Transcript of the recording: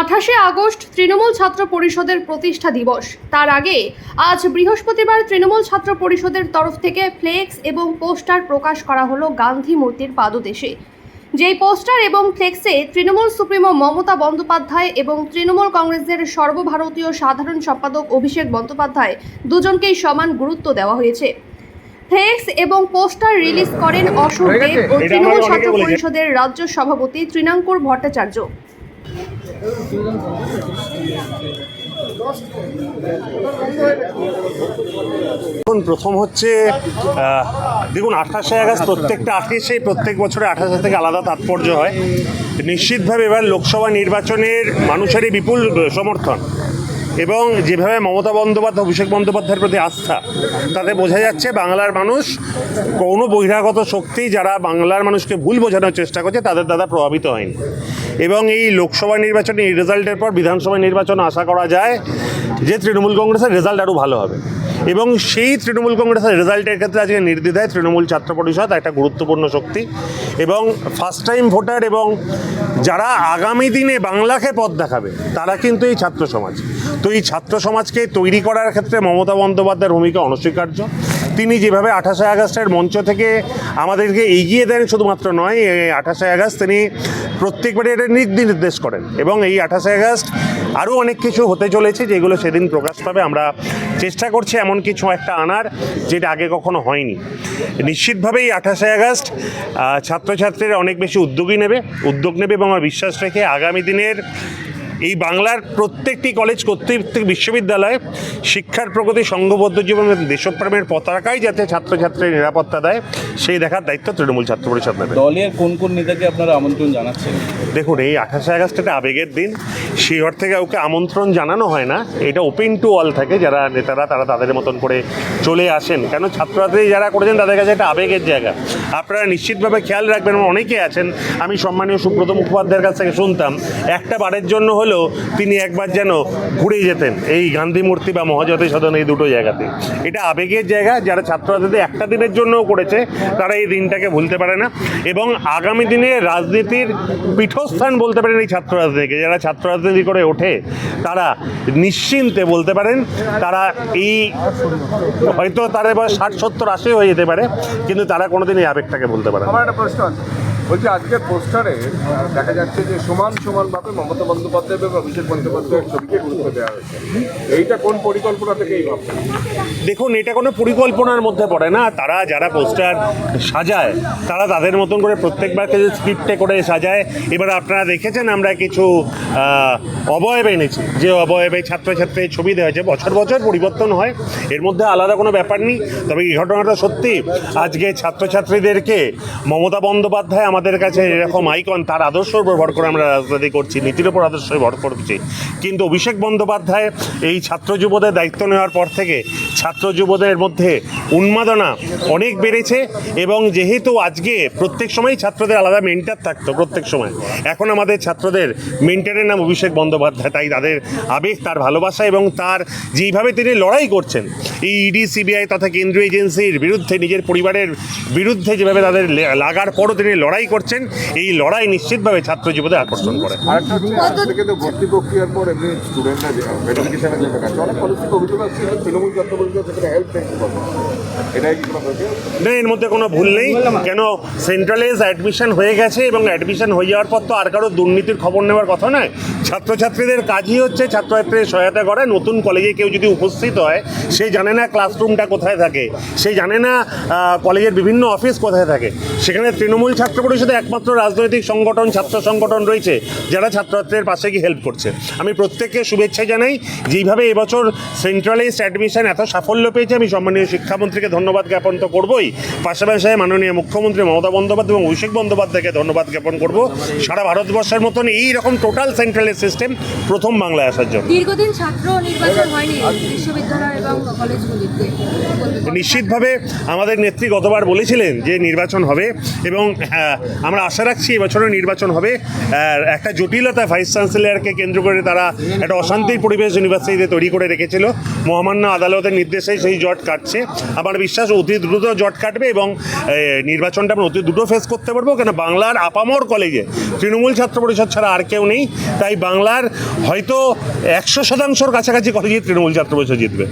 আঠাশে আগস্ট তৃণমূল ছাত্র পরিষদের প্রতিষ্ঠা দিবস। তার আগে আজ বৃহস্পতিবার তৃণমূল ছাত্র পরিষদের তরফ থেকে ফ্লেক্স এবং পোস্টার প্রকাশ করা হলো গান্ধী মূর্তির পাদদেশে। যেই পোস্টার এবং ফ্লেক্সে তৃণমূল সুপ্রিমো মমতা বন্দ্যোপাধ্যায় এবং তৃণমূল কংগ্রেসের সর্বভারতীয় সাধারণ সম্পাদক অভিষেক বন্দ্যোপাধ্যায় দুজনকেই সমান গুরুত্ব দেওয়া হয়েছে। ফ্লেক্স এবং পোস্টার রিলিজ করেন অশোক দেব ও তৃণমূল ছাত্র পরিষদের রাজ্য সভাপতি তৃণাঙ্কুর ভট্টাচার্য। এখন প্রথম হচ্ছে দেখুন, আঠাশে আগস্ট প্রত্যেকটা আঠাশে প্রত্যেক বছরে আঠাশে থেকে আলাদা তাৎপর্য হয়। নিশ্চিতভাবে এবার লোকসভা নির্বাচনের মানুষেরই বিপুল সমর্থন। এবং যেভাবে মমতা বন্দ্যোপাধ্যায়, অভিষেক বন্দ্যোপাধ্যায়ের প্রতি আস্থা, তাতে বোঝা যাচ্ছে বাংলার মানুষ কোনো বহিরাগত শক্তি যারা বাংলার মানুষকে ভুল বোঝানোর চেষ্টা করছে, তাদের দ্বারা প্রভাবিত হয়নি। এবং এই লোকসভা নির্বাচনে, এই রেজাল্টের পর বিধানসভা নির্বাচন আশা করা যায় যে তৃণমূল কংগ্রেসের রেজাল্ট আরও ভালো হবে। এবং সেই তৃণমূল কংগ্রেসের রেজাল্টের ক্ষেত্রে আজকে নির্দ্বিধায় তৃণমূল ছাত্র পরিষদ একটা গুরুত্বপূর্ণ শক্তি এবং ফার্স্ট টাইম ভোটার এবং যারা আগামী দিনে বাংলাকে পথ দেখাবে, তারা কিন্তু এই ছাত্র সমাজ। তো এই ছাত্র সমাজকে তৈরি করার ক্ষেত্রে মমতা বন্দ্যোপাধ্যায়ের ভূমিকা অনস্বীকার্য। তিনি যেভাবে আঠাশে আগস্টের মঞ্চ থেকে আমাদেরকে এগিয়ে দেন শুধুমাত্র নয় এই আঠাশে আগস্ট তিনি প্রত্যেকবারই এটা নির্দেশ করেন এবং এই আঠাশে আগস্ট আরও অনেক কিছু হতে চলেছে যেগুলো সেদিন প্রকাশ পাবে। আমরা চেষ্টা করছি এমন কিছু একটা আনার যেটা আগে কখনো হয়নি। নিশ্চিতভাবেই আঠাশে আগস্ট ছাত্রছাত্রীরা অনেক বেশি উদ্যোগী নেবে, উদ্যোগ নেবে এবং আমার বিশ্বাস রেখে আগামী দিনের এই বাংলার প্রত্যেকটি কলেজ প্রত্যেকটি বিশ্ববিদ্যালয়ে শিক্ষার প্রগতি সংঘবদ্ধ জীবন দেশপ্রেমের পতাকাই যাতে ছাত্রছাত্রীর নিরাপত্তা দেয় সেই দেখার দায়িত্ব তৃণমূল ছাত্র পরিষদ নেবে। দলের কোন কোন নেতাকে আপনারা আমন্ত্রণ জানাচ্ছেন? দেখুন এই আঠাশে আগস্ট একটা আবেগের দিন। সেই অর্থে কাউকে আমন্ত্রণ জানানো হয় না। এটা ওপেন টু অল থাকে। যারা নেতারা, তারা তাদের মতন করে চলে আসেন। কেন? ছাত্রছাত্রী যারা করেছেন, তাদের কাছে একটা আবেগের জায়গা। আপনারা নিশ্চিতভাবে খেয়াল রাখবেন অনেকে আছেন, আমি সম্মানীয় সুব্রত মুখোপাধ্যায়ের কাছ থেকে শুনতাম, একটা বারের জন্য হলেও তিনি একবার যেন ঘুরে যেতেন এই গান্ধী মূর্তি বা মহাজাতি সদন এই দুটো জায়গাতে। এটা আবেগের জায়গা, যারা ছাত্রছাত্রীদের একটা দিনের জন্যও করেছে, তারা এই দিনটাকে ভুলতে পারে না। এবং আগামী দিনে রাজনীতির পীঠস্থান বলতে পারেন এই ছাত্র রাজনীতিকে যারা ছাত্র রাজনীতি করে ওঠে, তারা নিশ্চিন্তে বলতে পারেন, তারা এই হয়তো তারা এবার ষাট সত্তর আশি হয়ে যেতে পারে, কিন্তু তারা কোনোদিন এই আবেগটাকে বলতে পারে আমার একটা প্রশ্ন বলছি, আজকের পোস্টারে দেখা যাচ্ছে যে সমান সমানভাবে মমতা বন্দ্যোপাধ্যায় এবং অভিষেক বন্দ্যোপাধ্যায়ের ছবিকে গুরুত্ব দেওয়া হয়েছে। এইটা কোন পরিকল্পনা থেকে এই দেখুন, এটা কোনো পরিকল্পনার মধ্যে পড়ে না। তারা যারা পোস্টার সাজায়, তারা তাদের মতন করে প্রত্যেকবার কিছু স্ক্রিপ্টে করে সাজায়। এবার আপনারা দেখেছেন, আমরা কিছু অবয়ব এনেছি। যে অবয়বে ছাত্রছাত্রীর ছবি দেওয়া হয়েছে, বছর বছর পরিবর্তন হয়। এর মধ্যে আলাদা কোনো ব্যাপার নেই। তবে এই ঘটনাটা সত্যি, আজকে ছাত্রছাত্রীদেরকে মমতা বন্দ্যোপাধ্যায় আমাদের কাছে এরকম আইকন তার আদর্শের উপর ভর করে আমরা রাজনীতি করছি, নীতির উপর আদর্শে ভর করছি। কিন্তু অভিষেক বন্দ্যোপাধ্যায় এই ছাত্র যুবদের দায়িত্ব নেওয়ার পর থেকে ছাত্র যুবদের মধ্যে উন্মাদনা অনেক বেড়েছে এবং যেহেতু আজকে প্রত্যেক সময় ছাত্রদের আলাদা মেন্টার থাকতো, প্রত্যেক সময়। এখন আমাদের ছাত্রদের মেন্টারের নাম অভিষেক বন্দ্যোপাধ্যায়, তাই তাদের আবেগ, তার ভালোবাসা এবং তার যেইভাবে তিনি লড়াই করছেন, এই ইডি সিবিআই তথা কেন্দ্রীয় এজেন্সির বিরুদ্ধে, নিজের পরিবারের বিরুদ্ধে যেভাবে তাদের লাগার পরও তিনি লড়াই করছেন এই লড়াই নিশ্চিতভাবে ছাত্র জীবনে আকর্ষণ করে। না এর মধ্যে কোনো ভুল নেই। কেন সেন্ট্রালাইজ অ্যাডমিশন হয়ে গেছে এবং অ্যাডমিশন হয়ে যাওয়ার পর তো আর কারও দুর্নীতির খবর নেওয়ার কথা নয়। ছাত্রছাত্রীদের কাজই হচ্ছে ছাত্রছাত্রীদের সহায়তা করা। নতুন কলেজে কেউ যদি উপস্থিত হয়, সে জানে না ক্লাসরুমটা কোথায় থাকে। সে জানে না কলেজের বিভিন্ন অফিস কোথায় থাকে। সেখানে তৃণমূল ছাত্র পরিষদে একমাত্র রাজনৈতিক সংগঠন, ছাত্র সংগঠন রয়েছে, যারা ছাত্রছাত্রীদের পাশে গিয়ে হেল্প করছে। আমি প্রত্যেককে শুভেচ্ছা জানাই। যেইভাবে এবছর সেন্ট্রালাইজড অ্যাডমিশন এত সাফল্য পেয়েছে, আমি সম্মানীয় শিক্ষামন্ত্রীকে ধন্যবাদ জ্ঞাপন তো করবই। পাশাপাশি মাননীয় মুখ্যমন্ত্রী মমতা বন্দ্যোপাধ্যায় এবং অভিষেক বন্দ্যোপাধ্যায়কে ধন্যবাদ জ্ঞাপন করব। সারা ভারতবর্ষের মতন এই রকম টোটাল সেন্ট্রালাইজ সিস্টেম প্রথম বাংলায় আসার জন্য। দীর্ঘদিন ছাত্র নির্বাচন হয়নি বিশ্ববিদ্যালয় এবং কলেজগুলিতে। নিশ্চিতভাবে আমাদের নেত্রী গতবার বলেছিলেন যে নির্বাচন হবে এবং আমরা আশা রাখছি এবছরের নির্বাচন হবে। একটা জটিলতা ভাইস চ্যান্সেলরকে কেন্দ্র করে তারা একটা অশান্তির পরিবেশ ইউনিভার্সিটিতে তৈরি করে রেখেছিল। মহামান্য আদালতের নির্দেশে সেই জট কাটছে। আমার বিশ্বাস অতি দ্রুত জট কাটবে এবং নির্বাচনটা আমরা অতি দ্রুত ফেস করতে পারব। কেন বাংলার আপামর কলেজে তৃণমূল ছাত্র পরিষদ ছাড়া আর কেউ নেই। তাই বাংলার হয়তো একশো শতাংশর কাছাকাছি কলেজে তৃণমূল ছাত্র পরিষদ জিতবে।